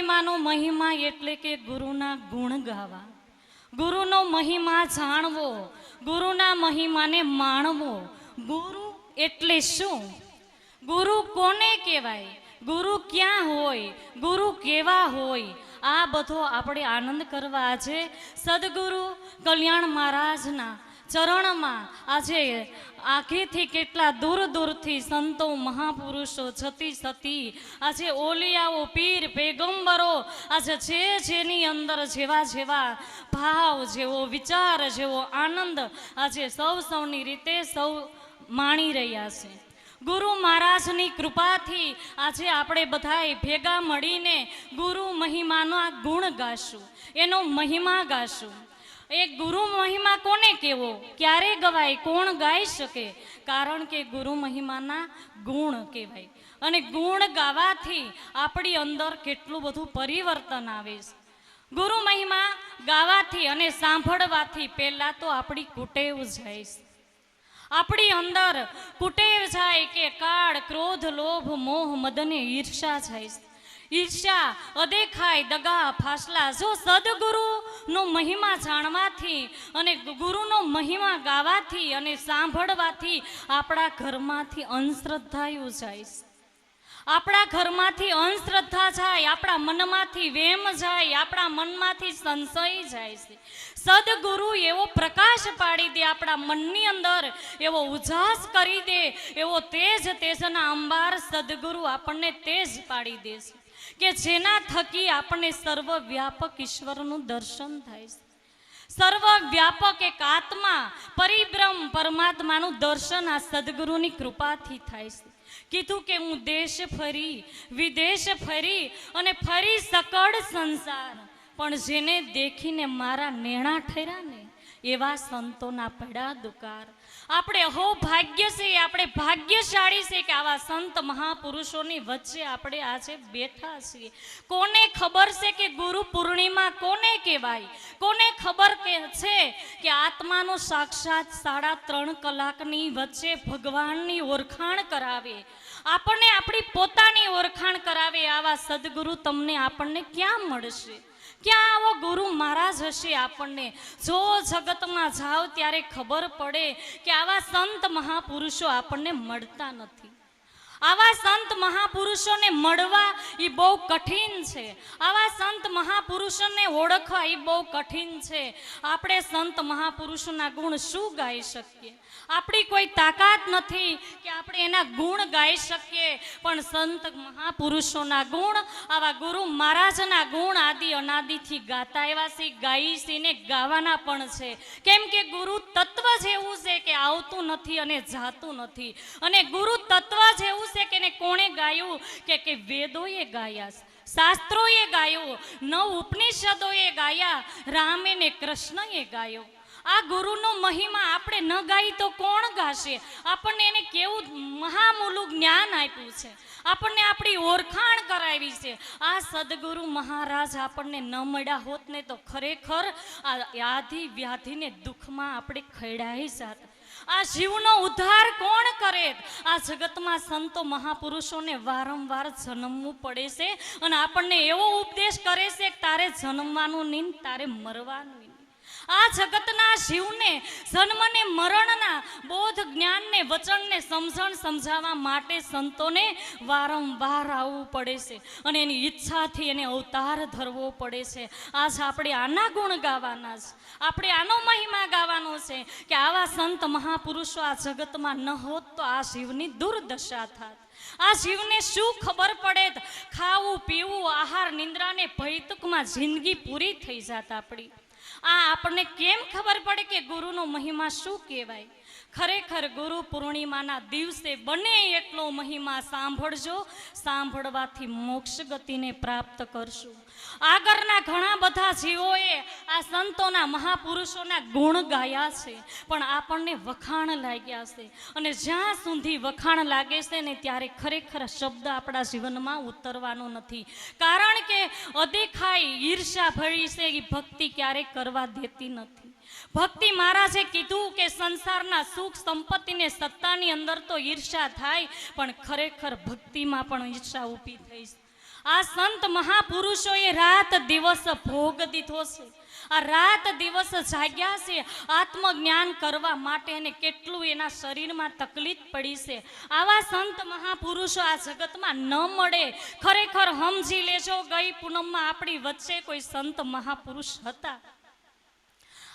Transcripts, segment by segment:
મહિમાનો મહિમા એટલે કે ગુરુના ગુણ ગાવા. ગુરુનો મહિમા જાણવો, ગુરુના મહિમાને માણવો. ગુરુ એટલે શું? ગુરુ કોને કહેવાય? ગુરુ ક્યાં હોય? ગુરુ કેવા હોય? આ બધો આપણે આનંદ કરવા આજે. સદગુરુ કલ્યાણ મહારાજના ચરણમાં આજે આખેથી કેટલા દૂર દૂરથી સંતો મહાપુરુષો છતી સતી આજે ઓલિયાઓ, પીર, પેગંબરો આજે છે જેની અંદર જેવા જેવા ભાવ, જેવો વિચાર, જેવો આનંદ આજે સૌ સૌની રીતે સૌ માણી રહ્યા છે. ગુરુ મહારાજની કૃપાથી આજે આપણે બધાએ ભેગા મળીને ગુરુ મહિમાનો ગુણ ગાશું, એનો મહિમા ગાશું. એ ગુરુ મહિમા કોને કેવો ક્યારે ગવાય? કોણ ગાઈ શકે? કારણ કે ગુરુ મહિમાના ગુણ કહેવાય. અને ગુણ ગાવાથી આપણી અંદર કેટલું બધું પરિવર્તન આવે છે. ગુરુ મહિમા ગાવાથી અને સાંભળવાથી પહેલાં તો આપણી કુટેવ જાય છે. આપણી અંદર કુટેવ જાય કે કાળ, ક્રોધ, લોભ, મોહ, મદને ઈર્ષા જાય છે. ઈર્ષા અદેખાય, દગા, ફાસલા, જો સદગુરુનો મહિમા જાણવાથી અને ગુરુનો મહિમા ગાવાથી અને સાંભળવાથી આપણા ઘરમાંથી અંધશ્રદ્ધાયું જાય. આપણા ઘરમાંથી અંધશ્રદ્ધા જાય, આપણા મનમાંથી વેમ જાય, આપણા મનમાંથી સંશય જાય છે સદગુરુ એવો પ્રકાશ પાડી દે, આપણા મનની અંદર એવો ઉજાસ કરી દે, એવો તેજ તેજના અંબાર સદગુરુ આપણને તેજ પાડી દે છે કે જેના થકી આપણને સર્વવ્યાપક ઈશ્વરનું દર્શન થાય છે. સર્વ વ્યાપક એક આત્મા પરિબ્રહ્મ પરમાત્માનું દર્શન આ સદગુરુની કૃપાથી થાય છે. કીધું કે હું દેશ ફરી, વિદેશ ફરી અને ફરી સકળ સંસાર. પણ જેને દેખીને મારા નેણા ઠર્યા ને એવા સંતોના પડ્યા દુકાર. આપણે હો ભાગ્ય છે આપણે ભાગ્યશાળી છે કે આવા સંત મહાપુરુષોની વચ્ચે આપણે આજે બેઠા છીએ. કોને ખબર છે કે ગુરુ પૂર્ણિમા કોને કહેવાય? કોને ખબર કે છે કે આત્માનો સાક્ષાત સાડા ત્રણ કલાકની વચ્ચે ભગવાનની ઓળખાણ કરાવે? આપણને આપણી પોતાની ઓળખાણ કરાવે આવા સદગુરુ તમને આપણને ક્યાં મળશે? ક્યાં આવો ગુરુ મહારાજ હશે આપણને? જો જગતમાં જાઓ ત્યારે ખબર પડે કે આવા સંત મહાપુરુષો આપણને મળતા નથી. આવા સંત મહાપુરુષોને મળવા એ બહુ કઠિન છે. આવા સંત મહાપુરુષોને ઓળખવા એ બહુ કઠિન છે. આપણે સંત મહાપુરુષોના ગુણ શું ગાઈ શકીએ? આપણી કોઈ તાકાત નથી કે આપણે એના ગુણ ગાઈ શકીએ. પણ સંત મહાપુરુષોના ગુણ, આવા ગુરુ મહારાજના ગુણ આદિ અનાદિથી ગાતા એવા સી ગાઈ સીને ગાવાના પણ છે. કેમ કે ગુરુ તત્વ જેવું છે કે આવતું નથી અને જાતું નથી. અને ગુરુ તત્વ જેવું છે કે એને કોણે ગાયું? કે કે વેદોએ ગાયા, શાસ્ત્રોએ ગાયો, નવ ઉપનિષદોએ ગાયા, રામે ને કૃષ્ણએ ગાયો. આ ગુરુનો મહિમા આપણે ન ગાઈ તો કોણ ગાશે? આપણને એને કેવું મહામૂલું જ્ઞાન આપ્યું છે. આપણને આપણી ઓળખાણ કરાવી છે. આ સદગુરુ મહારાજ આપણને ન મળ્યા હોત ને તો ખરેખર આ યાધિ વ્યાધિને દુઃખમાં આપણે ખેડાઈ જાત આ જીવનો ઉદ્ધાર કોણ કરે? આ જગતમાં સંતો મહાપુરુષોને વારંવાર જન્મવું પડે છે અને આપણને એવો ઉપદેશ કરે છે કે તારે જન્મવાનું નહીં, તારે મરવાનું આ જગતના જીવને જન્મને, મરણના, બોધ જ્ઞાનને, વચનને, સમજણ સમજાવવા માટે સંતોને વારંવાર આવવું પડે છે. અને એની ઈચ્છાથી એને અવતાર ધરવો પડે છે. આજ આપણે આના ગુણ ગાવાના છે. આપણે આનો મહિમા ગાવાનો છે કે આવા સંત મહાપુરુષો આ જગતમાં ન હોત તો આ જીવની દુર્દશા થાત. આ જીવને શું ખબર પડે? ખાવું, પીવું, આહાર, નિંદ્રાને ભયતુકમાં જિંદગી પૂરી થઈ જાત આપણી. આ આપણને કેમ ખબર પડે કે ગુરુનો મહિમા શું કહેવાય? ખરેખર ગુરુ પૂર્ણિમાના દિવસે બને એટલો મહિમા સાંભળજો, સાંભળવાથી મોક્ષ ગતિને પ્રાપ્ત કરશું. આગળના ઘણા બધા જીવોએ આ સંતોના મહાપુરુષોના ગુણ ગાયા છે, પણ આપણને વખાણ લાગ્યા છે. અને જ્યાં સુધી વખાણ લાગે છે ને ત્યારે ખરેખર શબ્દ આપણા જીવનમાં ઉતરવાનો નથી. કારણ કે અદેખાઈ ઈર્ષા ભળી છે એ ભક્તિ ક્યારેક કરવા દેતી નથી. ભક્તિ મહારાજે કીધું કે સંસારના સુખ સંપત્તિને સત્તાની અંદર તો ઈર્ષા થાય, પણ ખરેખર ભક્તિમાં પણ ઈર્ષા ઊભી થઈ છે. આ સંત મહાપુરુષોએ રાત દિવસ ભોગ દીધો છે. આ રાત દિવસ જાગ્યા છે આત્મજ્ઞાન કરવા માટે અને કેટલું એના શરીરમાં તકલીફ પડી છે. આવા સંત મહાપુરુષો આ જગતમાં ન મળે. ખરેખર સમજી લેજો, ગઈ પૂનમમાં આપણી વચ્ચે કોઈ સંત મહાપુરુષ હતા.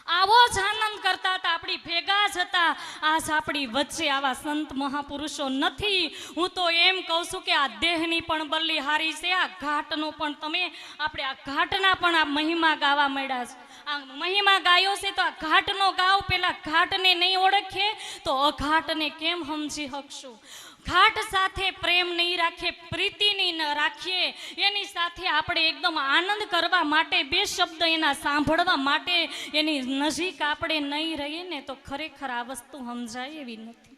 આવો જ આનંદ કરતા હતા, આપણી ભેગા જ હતા. આજ આપણી વચ્ચે આવા સંત મહાપુરુષો નથી. હું તો એમ કહું છું કે આ દેહની પણ બલ્લીહારી છે, આ ઘાટનો પણ તમે, આપણે આ ઘાટના પણ આ મહિમા ગાવા માંડ્યા છે. આ મહિમા ગાયો છે તો આ ઘાટનો ગાવ પેલા ઘાટને નહીં ઓળખીએ તો અઘાટને કેમ સમજી શકશું? ઘાટ સાથે પ્રેમ નહીં રાખે પ્રીતિ નહીં રાખીએ. એની સાથે આપણે એકદમ આનંદ કરવા માટે બે શબ્દ એના સાંભળવા માટે એની નજીક આપણે નહીં રહીએ ને તો ખરેખર આ વસ્તુ સમજાય એવી નથી.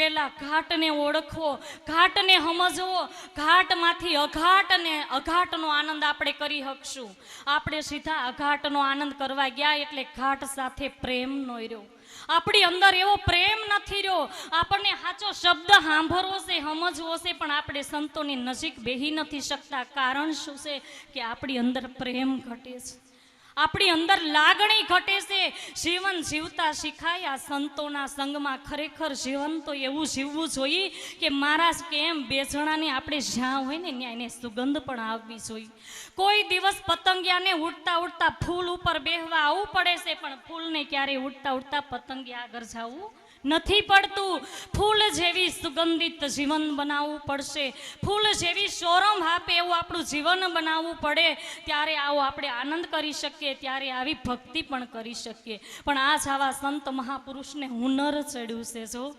પેલા ઘાટને ઓળખવો, ઘાટને સમજવો, ઘાટમાંથી અઘાટને અઘાટનો આનંદ આપણે કરી શકશું આપણે સીધા અઘાટનો આનંદ કરવા ગયા એટલે ઘાટ સાથે પ્રેમ નો રહ્યો. આપણી અંદર એવો પ્રેમ નથી રહ્યો. આપણને સાચો શબ્દ સાંભળવો છે, સમજવો છે, પણ આપણે સંતોની નજીક બેહી નથી શકતા. કારણ શું છે કે આપણી અંદર પ્રેમ ઘટે છે. આપણી અંદર લાગણી ઘટે છે. જીવન જીવતા શીખાય. આ સંતોના સંગમાં ખરેખર જીવન તો એવું જીવવું જોઈએ કે મારા કેમ બે જણાને આપણે જ્યાં હોય ને ત્યાં એને સુગંધ પણ આવવી જોઈએ. કોઈ દિવસ પતંગિયાને ઉડતા ઉડતા ફૂલ ઉપર બેહવા આવવું પડે છે, પણ ફૂલને ક્યારેય ઉડતા ઉડતા પતંગિયા આગળ જવું નથી પડતું. ફૂલ જેવી સુગંધિત જીવન બનાવવું પડશે. ફૂલ જેવી સોરમ આપે એવું આપણું જીવન બનાવવું પડે. ત્યારે આવો આપણે આનંદ કરી શકીએ, ત્યારે આવી ભક્તિ પણ કરી શકીએ. પણ આ આવા સંત મહાપુરુષને હુનર ચડ્યું છે, જો.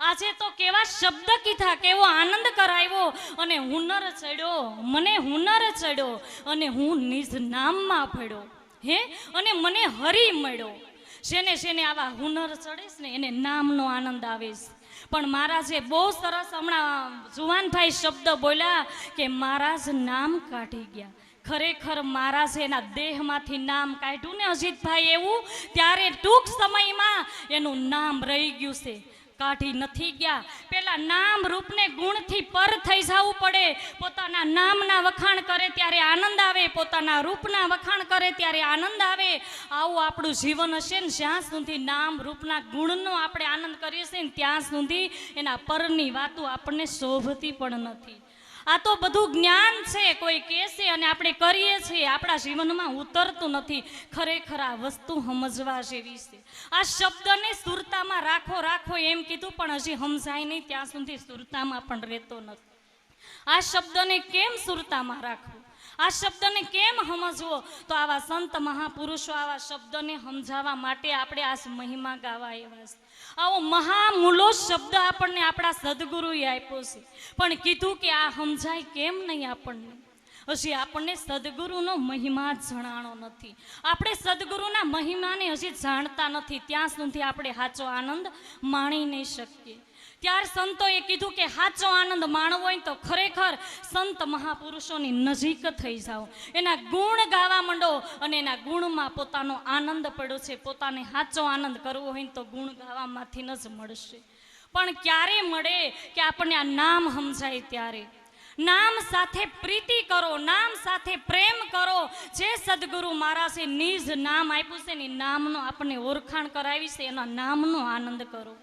આજે તો કેવા શબ્દ કીધા, કેવો આનંદ કરાવ્યો અને હુનર ચડ્યો, મને હુનર ચડ્યો અને હું નિજ નામમાં પડ્યો. હે? અને મને હરી મળ્યો. જેને જેને આવા હુનર ચડીશ ને, એને નામનો આનંદ આવે છે. પણ મહારાજે બહુ સરસ હમણાં જુવાનભાઈ શબ્દ બોલ્યા કે મહારાજ નામ કાઢી ગયા. ખરેખર મહારાજે એના દેહમાંથી નામ કાઢ્યું ને અજીતભાઈ એવું, ત્યારે ટૂંક સમયમાં એનું નામ રહી ગયું છે. કાઢી નથી ગયા. પેલા નામ રૂપને ગુણથી પર થઈ જવું પડે. પોતાના નામના વખાણ કરે ત્યારે આનંદ આવે. પોતાના રૂપના વખાણ કરે ત્યારે આનંદ આવે. આવું આપણું જીવન હશે ને જ્યાં સુધી નામ રૂપના ગુણનો આપણે આનંદ કરીએ છીએ ને ત્યાં સુધી એના પરની વાતો આપણને શોભતી પણ નથી. આ તો બધું જ્ઞાન છે, કોઈ કહેશે અને આપણે કરીએ છીએ. આપણા જીવનમાં ઉતરતું નથી. ખરેખર આ વસ્તુ સમજવા જેવી છે. આ શબ્દને સુરતામાં રાખો રાખો એમ કીધું, પણ હજી સમજાય નહીં. ત્યાં સુધી સુરતામાં પણ રહેતો નથી. આ શબ્દને કેમ સુરતામાં રાખવું? આ શબ્દને કેમ સમજવો? તો આવા સંત મહાપુરુષો આવા શબ્દને સમજાવવા માટે આપણે આ મહિમા ગાવા એવા છે. આવો મહામૂલો શબ્દ આપણને આપણા સદગુરુએ આપ્યો છે. પણ કીધું કે આ સમજાય કેમ નહીં આપણને? હજી આપણને સદગુરુનો મહિમા જણાણો નથી. આપણે સદગુરુના મહિમાને હજી જાણતા નથી. ત્યાં સુધી આપણે સાચો આનંદ માણી નહીં શકીએ. ત્યાર સંતોએ કીધું કે સાચો આનંદ માણવો હોય તો ખરેખર સંત મહાપુરુષોની નજીક થઈ જાઓ. એના ગુણ ગાવા માંડો અને એના ગુણમાં પોતાનો આનંદ પડ્યો છે. પોતાને સાચો આનંદ કરવો હોય તો ગુણ ગાવામાંથી ન જ મળશે. પણ ક્યારે મળે કે આપણને આ નામ સમજાય ત્યારે? નામ સાથે પ્રીતિ કરો, નામ સાથે પ્રેમ કરો. જે સદગુરુ મહારાજે નિજ નામ આપ્યું છે ને નામનો આપણને ઓળખાણ કરાવી છે, એના નામનો આનંદ કરો.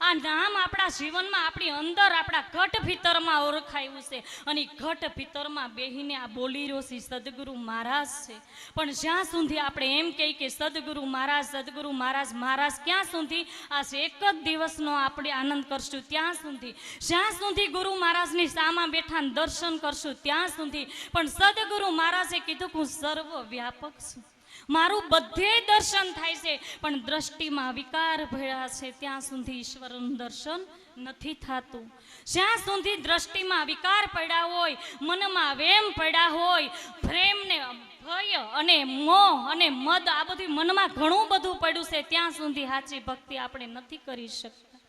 આ નામ આપણા જીવનમાં આપણી અંદર આપણા ઘટ ભીતરમાં ઓળખાયું છે. અને ઘટ ભીતરમાં બેહીને આ બોલી રહ્યો છે સદગુરુ મહારાજ છે. પણ જ્યાં સુધી આપણે એમ કહીએ કે સદગુરુ મહારાજ સદગુરુ મહારાજ મહારાજ ક્યાં સુધી? આ એક જ દિવસનો આપણે આનંદ કરશું ત્યાં સુધી. જ્યાં સુધી ગુરુ મહારાજની સામા બેઠા દર્શન કરશું ત્યાં સુધી. પણ સદગુરુ મહારાજે કીધું હું સર્વ વ્યાપક છું. મારું બધે દર્શન થાય છે. પણ દ્રષ્ટિમાં વિકાર ભર્યા છે, ત્યાં સુધી ઈશ્વરનું દર્શન નથી થતું. જ્યાં સુધી દ્રષ્ટિમાં વિકાર પડ્યા હોય, મનમાં વેમ પડ્યા હોય, પ્રેમને ભય અને મોહ અને મદ આ બધું મનમાં ઘણું બધું પડ્યું છે, ત્યાં સુધી સાચી ભક્તિ આપણે નથી કરી શકતા.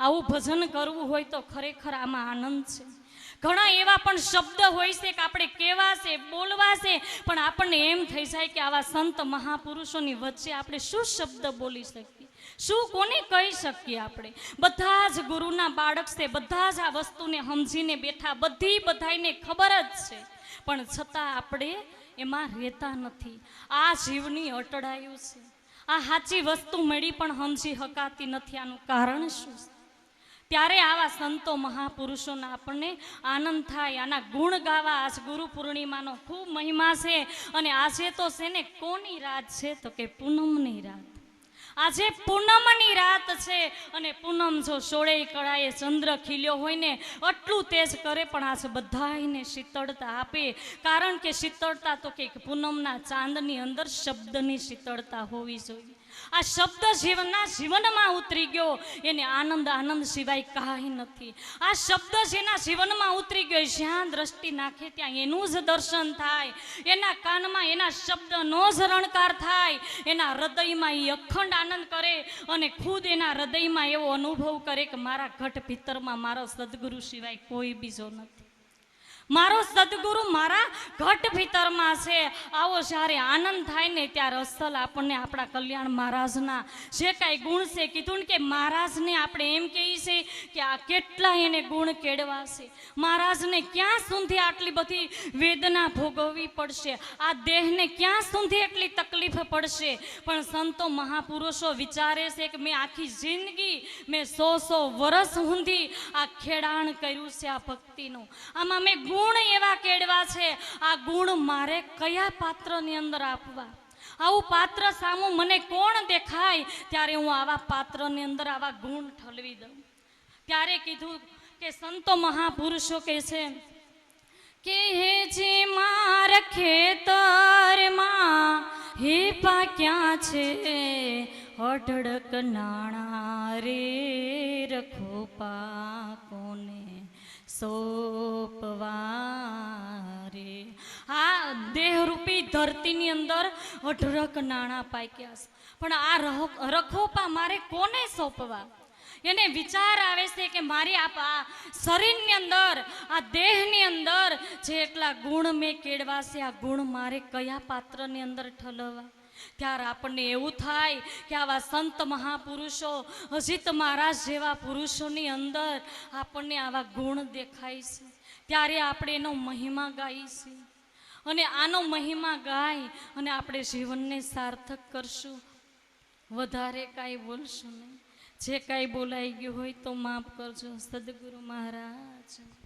આવું ભજન કરવું હોય તો ખરેખર આમાં આનંદ છે. ઘણા એવા પણ શબ્દ હોય છે કે આપણે કેવા છે, બોલવા છે, પણ આપણને એમ થઈ જાય કે આવા સંત મહાપુરુષોની વચ્ચે આપણે શું શબ્દ બોલી શકીએ? શું કોને કહી શકીએ આપણે? બધા જ ગુરુના બાળક છે, બધા જ આ વસ્તુને સમજીને બેઠા, બધી બધાને ખબર જ છે. પણ છતાં આપણે એમાં રહેતા નથી. આ જીવની અટળાયું છે. આ સાચી વસ્તુ મળી પણ સમજી શકાતી નથી. આનું કારણ શું છે? ત્યારે આવા સંતો મહાપુરુષોના આપણને આનંદ થાય. આના ગુણ ગાવા આજ ગુરુ પૂર્ણિમાનો ખૂબ મહિમા છે. અને આજે તો છે કોની રાત છે? તો કે પૂનમની રાત. આજે પૂનમની રાત છે. અને પૂનમ જો સોળે કળાએ ચંદ્ર ખીલ્યો હોય ને, આટલું તેજ કરે પણ આજે બધાને શીતળતા આપે. કારણ કે શીતળતા તો કે પૂનમના ચાંદની અંદર શબ્દની શીતળતા હોવી જોઈએ. આ શબ્દ જીવનના જીવનમાં ઉતરી ગયો. એને આનંદ આનંદ સિવાય કાંઈ નથી. આ શબ્દ જેના જીવનમાં ઉતરી ગયો, જ્યાં દ્રષ્ટિ નાખે ત્યાં એનું જ દર્શન થાય. એના કાનમાં એના શબ્દનો જ રણકાર થાય. એના હૃદયમાં એ અખંડ આનંદ કરે અને ખુદ એના હૃદયમાં એવો અનુભવ કરે કે મારા ઘટ ભીતરમાં મારો સદગુરુ સિવાય કોઈ બીજો નથી. મારો સદગુરુ મારા ઘટ ભીતરમાં છે. આવો જ્યારે આનંદ થાય ને ત્યારે અસલ આપણને આપણા કલ્યાણ મહારાજના જે કાંઈ ગુણ છે, કીધું ને કે મહારાજને આપણે એમ કહીએ છે કે આ કેટલા એને ગુણ કેળવા છે. મહારાજને ક્યાં સુધી આટલી બધી વેદના ભોગવવી પડશે? આ દેહને ક્યાં સુધી એટલી તકલીફ પડશે? પણ સંતો મહાપુરુષો વિચારે છે કે મેં આખી જિંદગી મેં સો સો વર્ષ સુધી આ ખેડાણ કર્યું છે આ ભક્તિનું. આમાં મેં ગુણ એવા કેળવા છે. આ ગુણ મારે કયા પાત્રની અંદર આપવા? આવું પાત્ર સામું મને કોણ દેખાય? ત્યારે હું આવા પાત્રની અંદર આવા ગુણ ઠલવી દઉં. ત્યારે કીધું કે સંતો મહાપુરુષો કહે છે, કે હે જે માર ખેતરમાં હે પા ક્યાં છે? અઢળક નાણા રે રખો પાકોને સોપવા દેહરૂપી ધરતીની અંદર અઢળક નાણાં પાક્યા છે. પણ આ રખોપા મારે કોને સોંપવા? એને વિચાર આવે છે કે મારી આ શરીરની અંદર, આ દેહની અંદર જે એટલા ગુણ મેં કેળવા છે, આ ગુણ મારે કયા પાત્રની અંદર ઠલવવા? ત્યારે આપણને એવું થાય કે આવા સંત મહાપુરુષો, અજીત મહારાજ જેવા પુરુષોની અંદર આપણને આવા ગુણ દેખાય છે. ત્યારે આપણે એનો મહિમા ગાઈશું અને આનો મહિમા ગાય અને આપણે જીવનને સાર્થક કરશું. વધારે કાંઈ બોલશું નહીં. જે કાંઈ બોલાઈ ગયું હોય તો માફ કરજો. સદગુરુ મહારાજ.